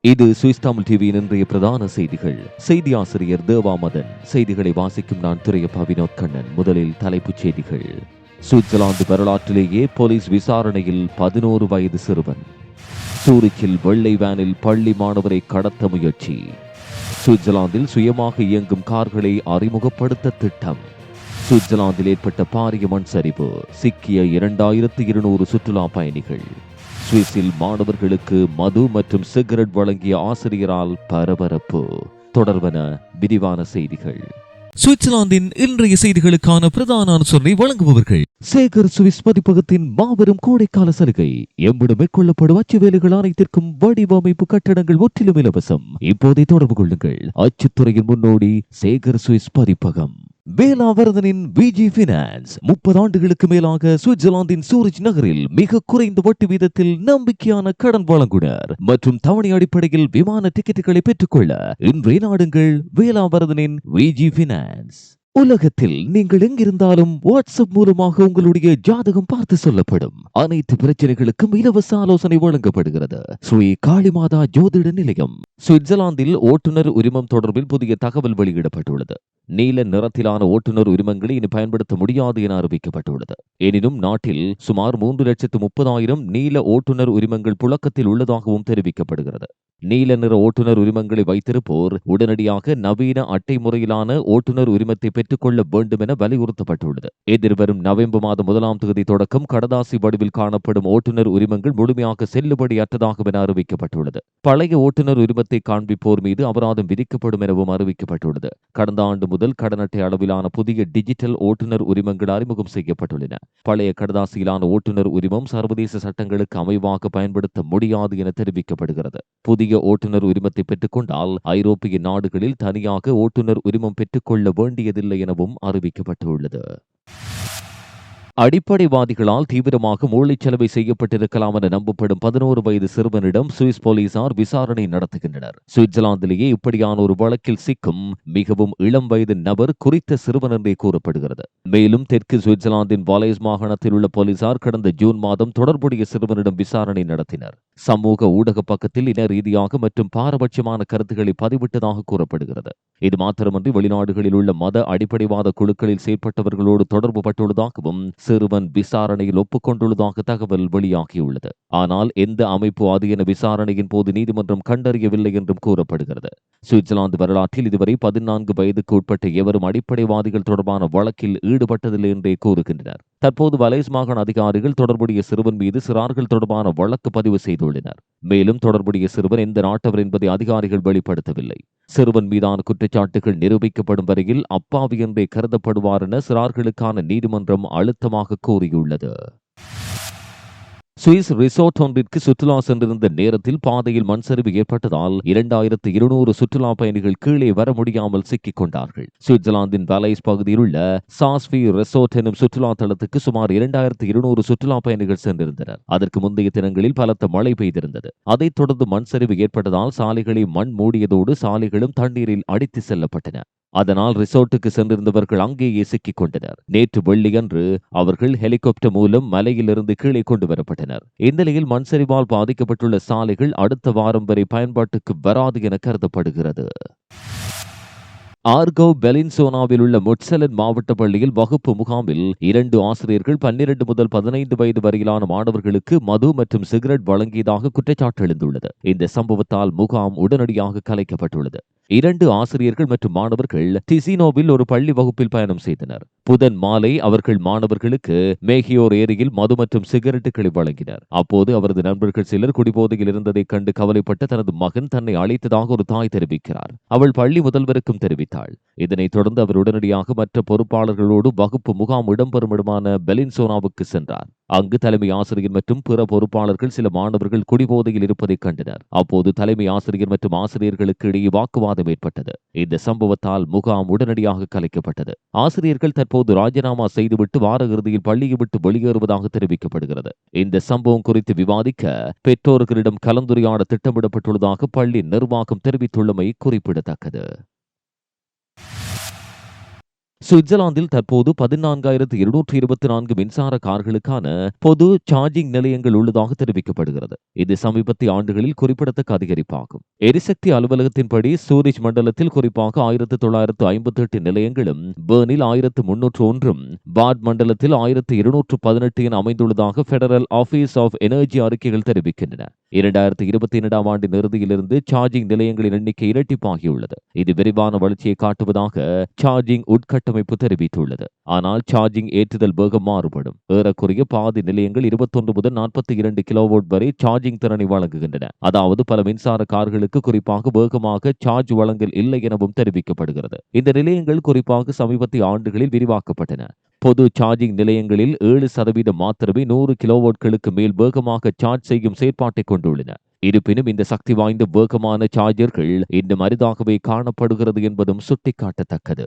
இது சுவிஸ் தமிழ் டிவியின் இன்றைய பிரதான செய்திகள். செய்தி ஆசிரியர் தேவாமதன். செய்திகளை வாசிக்கும் நான் துறையப்பா வினோத் கண்ணன். முதலில் தலைப்புச் செய்திகள். சுவிட்சர்லாந்து வரலாற்றிலேயே போலீஸ் விசாரணையில் பதினோரு வயது சிறுவன். சூரிச்சில் வெள்ளை வேனில் பள்ளி மாணவரை கடத்த முயற்சி. சுவிட்சர்லாந்தில் சுயமாக இயங்கும் கார்களை அறிமுகப்படுத்த திட்டம். சுவிட்சர்லாந்தில் ஏற்பட்ட பாரிய மண் சரிவு. சிக்கிய இரண்டாயிரத்து இருநூறு சுற்றுலா பயணிகள். சுவிஸில் மாணவர்களுக்கு மது மற்றும் சிகரெட் வழங்கிய ஆசிரியரால் பரபரப்பு. தொடர்வன விரிவான செய்திகள். சுவிட்சர்லாந்தின் இன்றைய செய்திகளுக்கான பிரதான அனுசரணை வழங்குபவர்கள். சேகர் சுவிஸ் பதிப்பகத்தின் மாபெரும் கோடைக்கால சலுகை. எம்மிடம் மேற்கொள்ளப்படும் அச்சு வேலைகள் அனைத்திற்கும் வடிவமைப்பு கட்டடங்கள் முற்றிலும் இலவசம். இப்போதை தொடர்பு கொள்ளுங்கள். அச்சுத்துறையின் முன்னோடி சேகர் சுவிஸ் பதிப்பகம் வேலாவரதனின் விஜி பினான்ஸ் முப்பது ஆண்டுகளுக்கு மேலாக சுவிட்சர்லாந்தின் சூரிச் நகரில் மிக குறைந்த வட்டி வீதத்தில் நம்பிக்கையான கடன் வழங்குனர் மற்றும் தவணை அடிப்படையில் விமான டிக்கெட்டுகளை பெற்றுக்கொள்ள இன்றைய நாடுங்கள் வேலாவரதனின் விஜி பினான்ஸ் உலகத்தில் நீங்கள் எங்கிருந்தாலும் வாட்ஸ்அப் மூலமாக உங்களுடைய ஜாதகம் பார்த்து சொல்லப்படும். அனைத்து பிரச்சனைகளுக்கும் இலவச ஆலோசனை வழங்கப்படுகிறது. ஸ்ரீ காளிமாதா ஜோதிட நிலையம் சுவிட்சர்லாந்தில் ஓட்டுநர் உரிமம் தொடர்பில் புதிய தகவல் வெளியிடப்பட்டுள்ளது. நீல நிறத்திலான ஓட்டுநர் உரிமங்களை இனி பயன்படுத்த முடியாது என அறிவிக்கப்பட்டுள்ளது. எனினும் நாட்டில் சுமார் மூன்று லட்சத்து முப்பதாயிரம் நீல ஓட்டுநர் உரிமங்கள் புழக்கத்தில் உள்ளதாகவும் தெரிவிக்கப்படுகிறது. நீல நிற ஓட்டுநர் உரிமங்களை வைத்திருப்போர் உடனடியாக நவீன அட்டை முறையிலான ஓட்டுநர் உரிமத்தை பெற்றுக்கொள்ள வேண்டும் என வலியுறுத்தப்பட்டுள்ளது. எதிர்வரும் நவம்பர் மாதம் முதலாம் தேதி தொடக்கம் கடதாசி வடிவில் காணப்படும் ஓட்டுநர் உரிமங்கள் முழுமையாக செல்லுபடியற்றதாகும் என அறிவிக்கப்பட்டுள்ளது. பழைய ஓட்டுநர் உரிமத்தை காண்பிப்போர் மீது அபராதம் விதிக்கப்படும் எனவும் அறிவிக்கப்பட்டுள்ளது. கடந்த ஆண்டு முதல் கடன் அட்டை அளவிலான புதிய டிஜிட்டல் ஓட்டுநர் உரிமங்கள் அறிமுகம் செய்யப்பட்டுள்ளன. பழைய கடதாசியிலான ஓட்டுநர் உரிமம் சர்வதேச சட்டங்களுக்கு அமைவாக பயன்படுத்த முடியாது என தெரிவிக்கப்படுகிறது. புதிய ஓட்டுநர் உரிமத்தை பெற்றுக்கொண்டால் ஐரோப்பிய நாடுகளில் தனியாக ஓட்டுநர் உரிமம் பெற்றுக்கொள்ள வேண்டியதில்லை எனவும் அறிவிக்கப்பட்டுள்ளது. அடிப்படைவாதிகளால் தீவிரமாக மூளைச்சலவை செய்யப்பட்டிருக்கலாம் என நம்பப்படும் பதினோரு வயது சிறுவனிடம் சுவிஸ் போலீசார் விசாரணை நடத்துகின்றனர். சுவிட்சர்லாந்திலேயே இப்படியான ஒரு வழக்கில் சிக்கும் மிகவும் இளம் வயது நபர் குறித்த சிறுவன் என்றே கூறப்படுகிறது. மேலும் தெற்கு சுவிட்சர்லாந்தின் வாலேஸ் மாகாணத்தில் உள்ள போலீசார் கடந்த ஜூன் மாதம் தொடர்புடைய சிறுவனிடம் விசாரணை நடத்தினர். சமூக ஊடக பக்கத்தில் இன ரீதியாக மற்றும் பாரபட்சமான கருத்துக்களை பதிவிட்டதாக கூறப்படுகிறது. இது மாத்திரமன்றி வெளிநாடுகளில் உள்ள மத அடிப்படைவாத குழுக்களில் செயற்பட்டவர்களோடு தொடர்பு பட்டுள்ளதாகவும் சிறுவன் விசாரணையில் ஒப்புக்கொண்டுள்ளதாக தகவல் வெளியாகியுள்ளது. ஆனால் எந்த அமைப்பு அது என விசாரணையின் போது நீதிமன்றம் கண்டறியவில்லை என்றும் கூறப்படுகிறது. சுவிட்சர்லாந்து வரலாற்றில் இதுவரை பதினான்கு வயதுக்கு உட்பட்ட எவரும் அடிப்படைவாதிகள் தொடர்பான வழக்கில் ஈடுபட்டதில்லை என்றே கூறுகின்றனர். தற்போது வலேஸ் மாகாண அதிகாரிகள் தொடர்புடைய சிறுவன் மீது சிறார்கள் தொடர்பான வழக்கு பதிவு செய்துள்ளனர். மேலும் தொடர்புடைய சிறுவன் எந்த நாட்டவர் என்பதை அதிகாரிகள் வெளிப்படுத்தவில்லை. சிறுவன் மீதான குற்றச்சாட்டுகள் நிரூபிக்கப்படும் வரையில் அப்பாவி என்றே கருதப்படுவார் என சிறார்களுக்கான நீதிமன்றம் அழுத்தமாக கூறியுள்ளது. சுவிஸ் ரிசோர்ட் ஒன்றிற்கு சுற்றுலா சென்றிருந்த நேரத்தில் பாதையில் மண் சரிவு ஏற்பட்டதால் இரண்டாயிரத்து இருநூறு சுற்றுலா பயணிகள் கீழே வர முடியாமல் சிக்கிக் கொண்டார்கள். சுவிட்சர்லாந்தின் வலைஸ் பகுதியில் உள்ள சாஸ்வி ரிசோர்ட் எனும் சுற்றுலா தளத்துக்கு சுமார் இரண்டாயிரத்து இருநூறு சுற்றுலா பயணிகள் சென்றிருந்தனர். அதற்கு முந்தைய தினங்களில் பலத்த மழை பெய்திருந்தது. அதைத் தொடர்ந்து மண் சரிவு ஏற்பட்டதால் சாலைகளை மண் மூடியதோடு சாலைகளும் தண்ணீரில் அடித்து செல்லப்பட்டன. அதனால் ரிசோர்ட்டுக்கு சென்றிருந்தவர்கள் அங்கேயே சிக்கிக் கொண்டனர். நேற்று வெள்ளியன்று அவர்கள் ஹெலிகாப்டர் மூலம் மலையிலிருந்து கீழே கொண்டு வரப்பட்டனர். இந்நிலையில் மண் சரிவால் பாதிக்கப்பட்டுள்ள சாலைகள் அடுத்த வாரம் வரை பயன்பாட்டுக்கு வராது என கருதப்படுகிறது. ஆர்கவ் பெலின்சோனாவில் உள்ள முட்சலன் மாவட்ட பள்ளியில் வகுப்பு முகாமில் இரண்டு ஆசிரியர்கள் பன்னிரண்டு முதல் பதினைந்து வயது வரையிலான மாணவர்களுக்கு மது மற்றும் சிகரெட் வழங்கியதாக குற்றச்சாட்டு எழுந்துள்ளது. இந்த சம்பவத்தால் முகாம் உடனடியாக கலைக்கப்பட்டுள்ளது. இரண்டு ஆசிரியர்கள் மற்றும் மாணவர்கள் டிசினோவில் ஒரு பள்ளி வகுப்பில் பயணம் செய்தனர். புதன் மாலை அவர்கள் மாணவர்களுக்கு மேகியோர் ஏரியில் மது மற்றும் சிகரெட்டுகளை வழங்கினர். அப்போது அவரது நண்பர்கள் சிலர் குடிபோதையில் இருந்ததைக் கண்டு கவலைப்பட்ட தனது மகன் தன்னை அழைத்ததாக ஒரு தாய் தெரிவிக்கிறார். அவள் பள்ளி முதல்வருக்கும் தெரிவித்தாள். இதனைத் தொடர்ந்து அவர் உடனடியாக மற்ற பொறுப்பாளர்களோடு வகுப்பு முகாம் இடம்பெறும் இடமான பெலின்சோனாவுக்கு சென்றார். அங்கு தலைமை ஆசிரியர் மற்றும் பிற பொறுப்பாளர்கள் சில மாணவர்கள் குடிபோதையில் இருப்பதைக் கண்டனர். அப்போது தலைமை ஆசிரியர் மற்றும் ஆசிரியர்களுக்கு இடையே வாக்குவாதம் ஏற்பட்டது. இந்த சம்பவத்தால் முகாம் உடனடியாக கலைக்கப்பட்டது. ஆசிரியர்கள் தற்போது ராஜினாமா செய்துவிட்டு வார இறுதியில் பள்ளியை விட்டு வெளியேறுவதாக தெரிவிக்கப்படுகிறது. இந்த சம்பவம் குறித்து விவாதிக்க பெற்றோர்களிடம் கலந்துரையாட திட்டமிடப்பட்டுள்ளதாக பள்ளி நிர்வாகம் தெரிவித்துள்ளமை குறிப்பிடத்தக்கது. சுவிட்சர்லாந்தில் தற்போது பதினான்காயிரத்து இருநூற்று இருபத்தி நான்கு மின்சார கார்களுக்கான பொது சார்ஜிங் நிலையங்கள் உள்ளதாக தெரிவிக்கப்படுகிறது. இது சமீபத்திய ஆண்டுகளில் குறிப்பிடத்தக்க அதிகரிப்பாகும். எரிசக்தி அலுவலகத்தின்படி சூரிஜ் மண்டலத்தில் குறிப்பாக ஆயிரத்து தொள்ளாயிரத்து ஐம்பத்தி எட்டு நிலையங்களும் பேர்னில் ஆயிரத்து முன்னூற்று ஒன்றும் பாட் மண்டலத்தில் ஆயிரத்து இருநூற்று பதினெட்டு என அமைந்துள்ளதாக பெடரல் ஆபீஸ் ஆஃப் எனர்ஜி அறிக்கைகள் தெரிவிக்கின்றன. இரண்டாயிரத்து இருபத்தி இரண்டாம் ஆண்டின் இறுதியிலிருந்து சார்ஜிங் நிலையங்களின் எண்ணிக்கை இரட்டிப்பாகியுள்ளது. இது விரிவான வளர்ச்சியை காட்டுவதாக சார்ஜிங் உட்கட்டமைப்பு தெரிவித்துள்ளது. ஆனால் சார்ஜிங் ஏற்றுதல் வேகம் மாறுபடும். ஏறக்குறைய பாதி நிலையங்கள் இருபத்தொன்று முதல் நாற்பத்தி இரண்டு கிலோவோட் வரை சார்ஜிங் திறனை வழங்குகின்றன. அதாவது பல மின்சார கார்களுக்கு குறிப்பாக வேகமாக சார்ஜ் வழங்கல் இல்லை எனவும் தெரிவிக்கப்படுகிறது. இந்த நிலையங்கள் குறிப்பாக சமீபத்திய ஆண்டுகளில் விரிவாக்கப்பட்டன. பொது சார்ஜிங் நிலையங்களில் ஏழு சதவீதம் மாத்திரமே நூறு கிலோவோட்களுக்கு மேல் வேகமாக சார்ஜ் செய்யும் செயற்பாட்டை கொண்டுள்ளன. இருப்பினும் இந்த சக்தி வாய்ந்த வேகமான சார்ஜர்கள் இன்னும் அரிதாகவே காணப்படுகிறது என்பதும் சுட்டிக்காட்டத்தக்கது.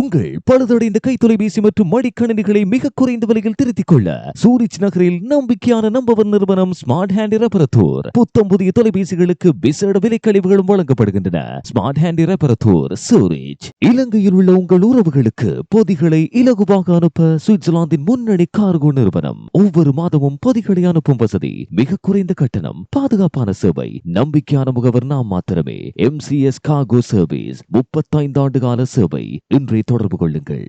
உங்கள் பழுதடைந்த கை தொலைபேசி மற்றும் மடிக்கணினிகளை மிக குறைந்த விலையில் திருத்திக் கொள்ள சூரிச் நகரில் நம்பிக்கையான நம்பவர் நிறுவனம் ஸ்மார்ட் ஹேண்ட் ரெபரத்தூர் புத்தம் புதிய தொலைபேசிகளுக்கு விசேட விலை கழிவுகளும் வழங்கப்படுகின்றன. ஸ்மார்ட் ஹேண்ட் ரெபரத்தூர் சூரிச் இலங்கையில் உள்ள உங்கள் உறவுகளுக்கு பொதிகளை இலகுவாக அனுப்ப சுவிட்சர்லாந்தின் முன்னணி கார்கோ நிறுவனம். ஒவ்வொரு மாதமும் பொதிகளை அனுப்பும் வசதி மிக குறைந்த கட்டணம் பாதுகாப்பான சேவை நம்பிக்கையான முகவர் நாம் மாத்திரமே. M C S cargo service முப்பத்தைந்து ஆண்டு கால சேவை. இன்றைய தொடர்பு கொள்ளுங்கள்.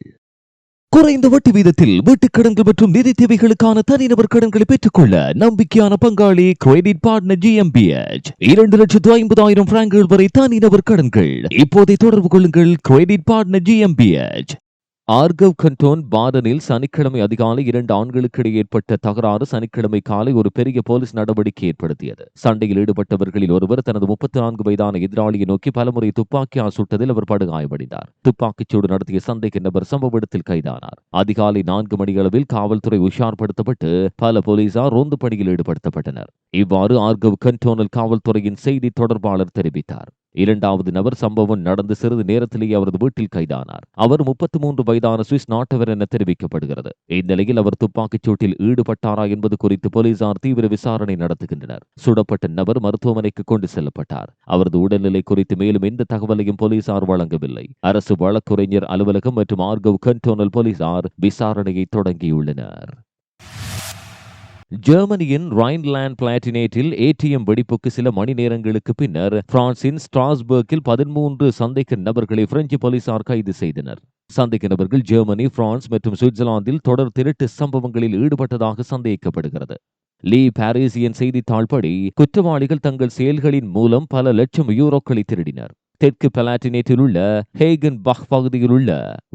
குறைந்த வட்டி வீதத்தில் வீட்டுக் கடன்கள் மற்றும் நிதி தேவைகளுக்கான தனிநபர் கடன்களை பெற்றுக்கொள்ள நம்பிக்கையான பங்காளி கிரெடிட் பார்ட்னர் ஜிஎம்பிஎச் இரண்டு லட்சத்து ஐம்பதாயிரம் பிராங்குகள் வரை தனிநபர் கடன்கள். இப்போதை தொடர்பு கொள்ளுங்கள் கிரெடிட் பார்ட்னர் ஜிஎம்பிஎச் ஆர்கவ் கண்டோன் பாடனில் சனிக்கிழமை அதிகாலை இரண்டு ஆண்களுக்கு இடையே ஏற்பட்ட தகராறு சனிக்கிழமை காலை ஒரு பெரிய போலீஸ் நடவடிக்கை ஏற்படுத்தியது. சண்டையில் ஈடுபட்டவர்களில் ஒருவர் தனது முப்பத்தி நான்கு வயதான எதிராளியை நோக்கி பலமுறை துப்பாக்கியால் சுட்டதில் அவர் படுகாயமடைந்தார். துப்பாக்கிச்சூடு நடத்திய சந்தேக நபர் சம்பவ இடத்தில் கைதானார். அதிகாலை நான்கு மணியளவில் காவல்துறை உஷார்படுத்தப்பட்டு பல போலீசார் ரோந்து பணியில் ஈடுபடுத்தப்பட்டனர். இவ்வாறு ஆர்கவ் கண்டோனல் காவல்துறையின் செய்தி தொடர்பாளர் தெரிவித்தார். இரண்டாவது நபர் சம்பவம் நடந்து சிறிது நேரத்திலேயே அவரது வீட்டில் கைதானார். அவர் முப்பத்தி மூன்று வயதான சுவிஸ் நாட்டவர் என தெரிவிக்கப்படுகிறது. இந்நிலையில் அவர் துப்பாக்கிச் சூட்டில் ஈடுபட்டாரா என்பது குறித்து போலீசார் தீவிர விசாரணை நடத்துகின்றனர். சுடப்பட்ட நபர் மருத்துவமனைக்கு கொண்டு செல்லப்பட்டார். அவரது உடல்நிலை குறித்து மேலும் எந்த தகவலையும் போலீசார் வழங்கவில்லை. அரசு வழக்குரைஞர் அலுவலகம் மற்றும் ஆர்கவ் கண்டோனல் போலீசார் விசாரணையை தொடங்கியுள்ளனர். ஜெர்மனியின் ரைன்லேண்ட் பிளாட்டினேட்டில் ஏடிஎம் வெடிப்புக்கு சில மணி நேரங்களுக்கு பின்னர் பிரான்சின் ஸ்ட்ராஸ்பர்க்கில் பதிமூன்று சந்தேக நபர்களை பிரெஞ்சு போலீசார் கைது செய்தனர். சந்தேக நபர்கள் ஜெர்மனி பிரான்ஸ் மற்றும் சுவிட்சர்லாந்தில் தொடர் திருட்டு சம்பவங்களில் ஈடுபட்டதாக சந்தேகிக்கப்படுகிறது லீ பாரிசியன் செய்தித்தாள்படி குற்றவாளிகள் தங்கள் செயல்களின் மூலம் பல லட்சம் யூரோக்களை திருடினர். தெற்கு பலாட்டினேட்டில் உள்ள ஹேகன் பக் பகுதியில் உள்ள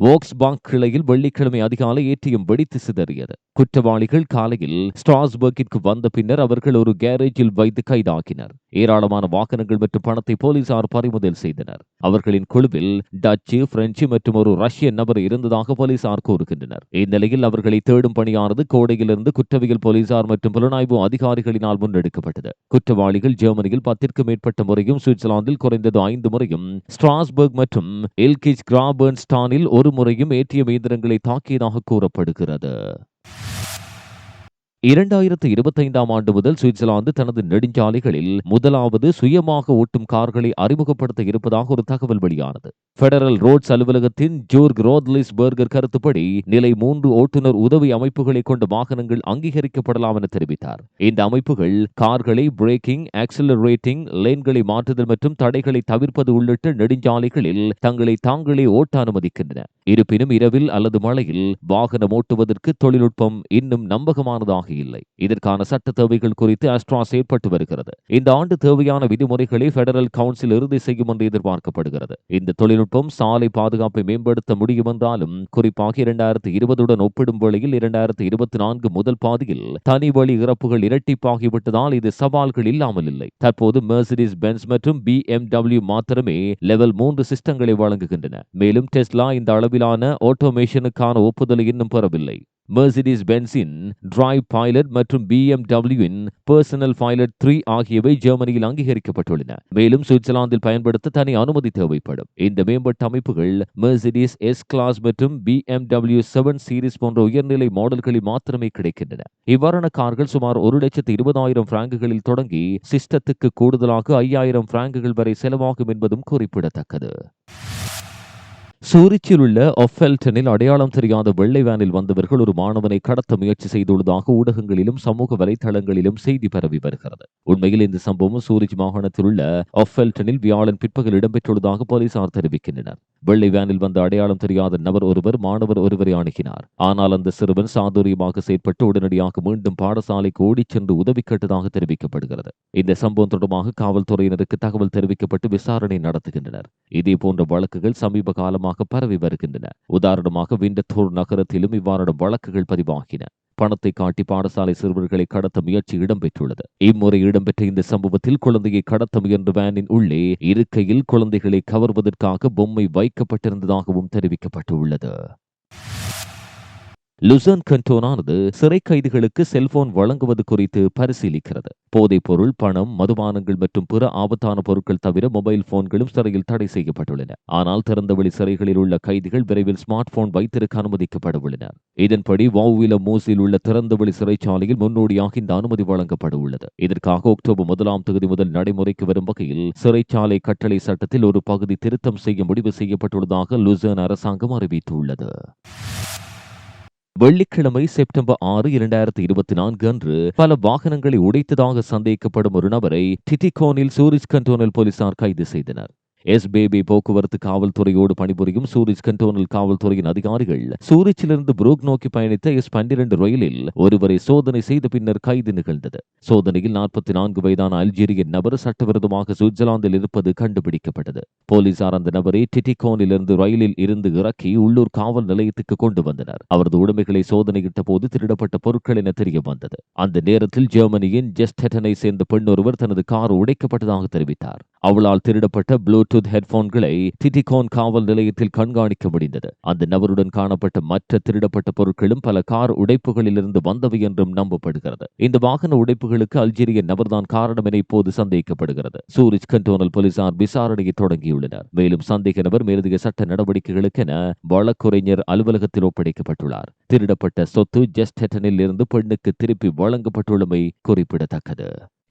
வோக்ஸ் பாங்க் கிளையில் வெள்ளிக்கிழமை அதிகாலை ஏடிஎம் வெடித்து சிதறியது. குற்றவாளிகள் காலையில் ஸ்ட்ராஸ்பர்க்கிற்கு வந்த பின்னர் அவர்கள் ஒரு கேரேஜில் வைத்து கைதாக்கினர். ஏராளமான வாகனங்கள் மற்றும் பணத்தை போலீசார் பறிமுதல் செய்தனர். அவர்களின் குழுவில் டச்சு பிரெஞ்சு மற்றும் ஒரு ரஷ்ய நபர் இருந்ததாக போலீசார் கூறுகின்றனர். இந்நிலையில் அவர்களை தேடும் பணியானது கோடையிலிருந்து குற்றவியல் போலீசார் மற்றும் புலனாய்வு அதிகாரிகளினால் முன்னெடுக்கப்பட்டது. குற்றவாளிகள் ஜெர்மனியில் பத்திற்கும் மேற்பட்ட முறையும் சுவிட்சர்லாந்தில் குறைந்தது ஐந்து முறையும் ஸ்ட்ராஸ்பர்க் மற்றும் எல்கிச் கிராபர்ன்ஸ்டானில் ஒரு முறையும் ஏடிஎம் இயந்திரங்களை தாக்கியதாக கூறப்படுகிறது. இரண்டாயிரத்து இருபத்தைந்தாம் ஆண்டு முதல் சுவிட்சர்லாந்து தனது நெடுஞ்சாலைகளில் முதலாவது சுயமாக ஓட்டும் கார்களை அறிமுகப்படுத்த இருப்பதாக ஒரு தகவல் வெளியானது. பெடரல் ரோட்ஸ் அலுவலகத்தின் ஜோர்க் ரோத்லிஸ் பர்கர் கருத்துப்படி நிலை மூன்று ஓட்டுநர் உதவி அமைப்புகளை கொண்ட வாகனங்கள் அங்கீகரிக்கப்படலாம் என தெரிவித்தார். இந்த அமைப்புகள் கார்களை பிரேக்கிங் ஆக்சிலரேட்டிங் லேன்களை மாற்றுதல் மற்றும் தடைகளை தவிர்ப்பது உள்ளிட்ட நெடுஞ்சாலைகளில் தங்களை தாங்களே ஓட்ட அனுமதிக்கின்றன. இருப்பினும் இரவில் அல்லது மழையில் வாகனம் ஓட்டுவதற்கு தொழில்நுட்பம் இன்னும் நம்பகமானதாக இல்லை. இதற்கான சட்ட தேவைகள் குறித்து அஸ்ட்ரா செயற்பட்டு வருகிறது. இந்த ஆண்டு தேவையான விதிமுறைகளை பெடரல் கவுன்சில் இறுதி செய்யும் என்று எதிர்பார்க்கப்படுகிறது. இந்த தொழில்நுட்பம் சாலை பாதுகாப்பை மேம்படுத்த முடியும் என்றாலும் குறிப்பாக இரண்டாயிரத்து இருபதுடன் ஒப்பிடும் வேளையில் இரண்டாயிரத்து இருபத்தி நான்கு முதல் பாதியில் தனி வழி இறப்புகள் இரட்டிப்பாகிவிட்டதால் இது சவால்கள் இல்லாமல் இல்லை. தற்போது மெர்சிடிஸ் பென்ஸ் மற்றும் பி மாத்திரமே லெவல் மூன்று சிஸ்டங்களை வழங்குகின்றன. மேலும் டெஸ்லா இந்த அளவிலான ஆட்டோமேஷனுக்கான ஒப்புதலை இன்னும் பெறவில்லை. மெர்சிடிஸ் பென்ஸின் டிரைவ் பைலட் மற்றும் பிஎம்டபிள்யூவின் பர்சனல் பைலட் த்ரீ ஆகியவை ஜெர்மனியில் அங்கீகரிக்கப்பட்டுள்ளன. மேலும் சுவிட்சர்லாந்தில் பயன்படுத்த தனி அனுமதி தேவைப்படும். இந்த மேம்பட்ட அமைப்புகள் மெர்சிடிஸ் எஸ் கிளாஸ் மற்றும் பிஎம்டபிள்யூ செவன் சீரிஸ் போன்ற உயர்நிலை மாடல்களில் மாத்திரமே கிடைக்கின்றன. இவ்வாறான கார்கள் சுமார் ஒரு லட்சத்து இருபதாயிரம் பிராங்குகளில் தொடங்கி சிஸ்டத்துக்கு கூடுதலாக ஐயாயிரம் பிராங்குகள் வரை செலவாகும் என்பதும் குறிப்பிடத்தக்கது. சூரிச்சில் உள்ள ஒஃபெல்டனில் அடையாளம் தெரியாத வெள்ளை வேனில் வந்தவர்கள் ஒரு மாணவனை கடத்த முயற்சி செய்துள்ளதாக ஊடகங்களிலும் சமூக வலைதளங்களிலும் செய்தி பரவி வருகிறது. உண்மையில் இந்த சம்பவம் சூரிச் மாகாணத்தில் உள்ள ஒஃபெல்டனில் வியாழன் பிற்பகல் இடம்பெற்றுள்ளதாக போலீசார் தெரிவிக்கின்றனர். வெள்ளை வேனில் வந்த அடையாளம் தெரியாத நபர் ஒருவர் மாணவர் ஒருவரை அணுகினார். ஆனால் அந்த சிறுவன் சாதுரியமாக செயற்பட்டு உடனடியாக மீண்டும் பாடசாலைக்கு ஓடிச் சென்று உதவி கேட்டதாக தெரிவிக்கப்படுகிறது. இந்த சம்பவம் தொடர்பாக காவல்துறையினருக்கு தகவல் தெரிவிக்கப்பட்டு விசாரணை நடத்துகின்றனர். இதே போன்ற வழக்குகள் சமீப காலமாக பரவி வருகின்றன. உதாரணமாக விண்டத்தூர் நகரத்திலும் இவ்வாறான வழக்குகள் பதிவாகின. பணத்தை காட்டி பாடசாலை சிறுவர்களை கடத்த முயற்சி இடம்பெற்றுள்ளது. இம்முறை இடம்பெற்ற இந்த சம்பவத்தில் குழந்தையை கடத்த முயன்ற வேனின் உள்ளே இருக்கையில் குழந்தைகளை கவர்வதற்காக பொம்மை வைக்கப்பட்டிருந்ததாகவும் தெரிவிக்கப்பட்டுள்ளது. லுசன் கண்டோனானது சிறை கைதிகளுக்கு செல்போன் வழங்குவது குறித்து பரிசீலிக்கிறது. போதைப் பொருள் பணம் மதுபானங்கள் மற்றும் பிற ஆபத்தான பொருட்கள் தவிர மொபைல் போன்களும் சிறையில் தடை செய்யப்பட்டுள்ளன. ஆனால் திறந்தவெளி சிறைகளில் உள்ள கைதிகள் விரைவில் ஸ்மார்ட் போன் வைத்திருக்க அனுமதிக்கப்படவுள்ளனர் இதன்படி வவுவில மூசில் உள்ள திறந்தவெளி சிறைச்சாலையில் முன்னோடியாக இந்த அனுமதி வழங்கப்பட உள்ளது இதற்காக அக்டோபர் முதலாம் தேதி முதல் நடைமுறைக்கு வரும் வகையில் சிறைச்சாலை கட்டளை சட்டத்தில் ஒரு பகுதி திருத்தம் செய்ய முடிவு செய்யப்பட்டுள்ளதாக லுசன் அரசாங்கம் அறிவித்துள்ளது. வெள்ளிக்கிழமை செப்டம்பர் ஆறு இரண்டாயிரத்தி இருபத்தி நான்கு அன்று பல வாகனங்களை உடைத்ததாக சந்தேகிக்கப்படும் ஒரு நபரை டிட்டிகோனில் சூரிஜ் கண்டோனல் போலீசார் கைது செய்தனர். எஸ்பிபி போக்குவரத்து காவல்துறையோடு பணிபுரியும் சூரிச் கண்டோனல் காவல்துறையின் அதிகாரிகள் சூரிச்சிலிருந்து புரூக் நோக்கி பயணித்த எஸ் பன்னிரண்டு ரயிலில் ஒருவரை சோதனை செய்த பின்னர் கைது நிகழ்ந்தது. சோதனையில் நாற்பத்தி நான்கு வயதான அல்ஜீரிய நபர் சட்டவிரோதமாக சுவிட்சர்லாந்தில் இருப்பது கண்டுபிடிக்கப்பட்டது. போலீசார் அந்த நபரை டிட்டிகோனிலிருந்து ரயிலில் இருந்து இறக்கி உள்ளூர் காவல் நிலையத்துக்கு கொண்டு வந்தனர். அவரது உடைமைகளை சோதனையிட்ட போது திருடப்பட்ட பொருட்கள் என தெரிய வந்தது. அந்த நேரத்தில் ஜெர்மனியின் ஜெஸ்டனை சேர்ந்த பெண் ஒருவர் தனது கார் உடைக்கப்பட்டதாக தெரிவித்தார். அவளால் திருடப்பட்ட ப்ளூடூத் ஹெட்போன்களை டிட்டிகோன் காவல் நிலையத்தில் கண்காணிக்க முடிந்தது. அந்த நபருடன் காணப்பட்ட மற்ற திருடப்பட்ட பொருட்களும் பல கார் உடைப்புகளிலிருந்து வந்தவை என்றும் நம்பப்படுகிறது. இந்த வாகன உடைப்புகளுக்கு அல்ஜீரிய நபர்தான் காரணம் என இப்போது சந்தேகிக்கப்படுகிறது சூரிஜ் கண்டோனல் போலீசார் விசாரணையை தொடங்கியுள்ளனர். மேலும் சந்தேக நபர் மேலதிக சட்ட நடவடிக்கைகளுக்கென வழக்குரைஞர் அலுவலகத்தில் ஒப்படைக்கப்பட்டுள்ளார். திருடப்பட்ட சொத்து ஜெஸ்டனில் இருந்து பெண்ணுக்கு திருப்பி வழங்கப்பட்டுள்ளமை குறிப்பிடத்தக்கது.